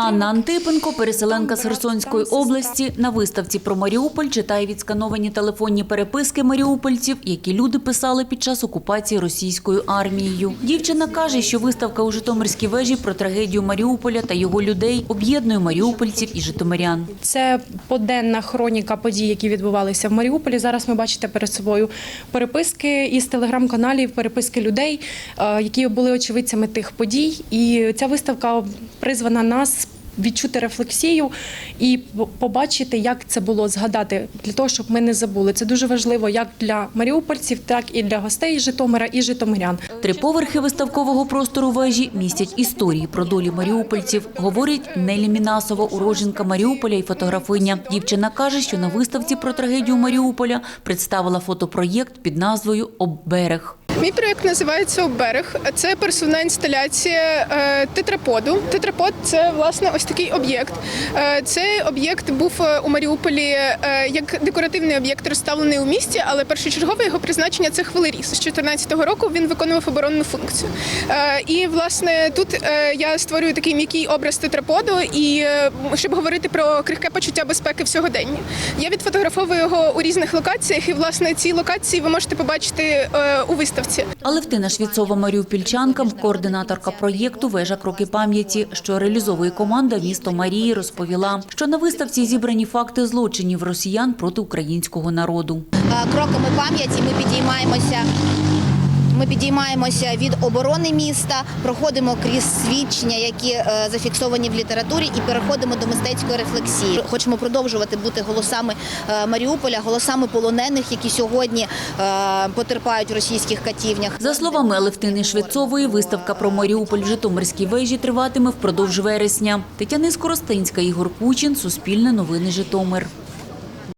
Анна Антипенко, переселенка з Херсонської області, на виставці про Маріуполь читає відскановані телефонні переписки маріупольців, які люди писали під час окупації російською армією. Дівчина каже, що виставка у Житомирській вежі про трагедію Маріуполя та його людей об'єднує маріупольців і житомирян. Це поденна хроніка подій, які відбувалися в Маріуполі. Зараз ми бачите перед собою переписки із телеграм-каналів, переписки людей, е, які були очевидцями тих подій. І ця виставка призвана нас. Відчути рефлексію і побачити, як це було згадати для того, щоб ми не забули. Це дуже важливо як для маріупольців, так і для гостей Житомира і житомирян. Три поверхи виставкового простору вежі містять історії про долі маріупольців, говорить Нелі Мінасова, уроженка Маріуполя і фотографиня. Дівчина каже, що на виставці про трагедію Маріуполя представила фотопроєкт під назвою «Обберег». Мій проєкт називається «Обберег». Це пересувна інсталяція е, тетраподу. Тетрапод це власне ось такий об'єкт. Е, Цей об'єкт був е, у Маріуполі як декоративний об'єкт, розставлений у місті, але першочергове його призначення це хвилеріс. З 2014 року він виконував оборонну функцію. І власне тут я створюю такий м'який образ тетраподу, і щоб говорити про крихке почуття безпеки в сьогоденні. Я відфотографовую його у різних локаціях, і власне ці локації ви можете побачити у виставці. Алевтина Швіцова Маріупільчанка, координаторка проєкту Вежа кроки пам'яті, що реалізовує команда місто Марії, розповіла, що на виставці зібрані факти злочинів росіян проти українського народу. Е, кроками пам'яті ми підіймаємося. Ми підіймаємося від оборони міста, проходимо крізь свідчення, які е, зафіксовані в літературі, і переходимо до мистецької рефлексії. Хочемо продовжувати бути голосами е, Маріуполя, голосами полонених, які сьогодні е, потерпають в російських катівнях. За словами Алевтини Швецової, виставка про Маріуполь в Житомирській вежі триватиме впродовж вересня. Тетяни Скоростинська, Ігор Кучин, Суспільне новини Житомир.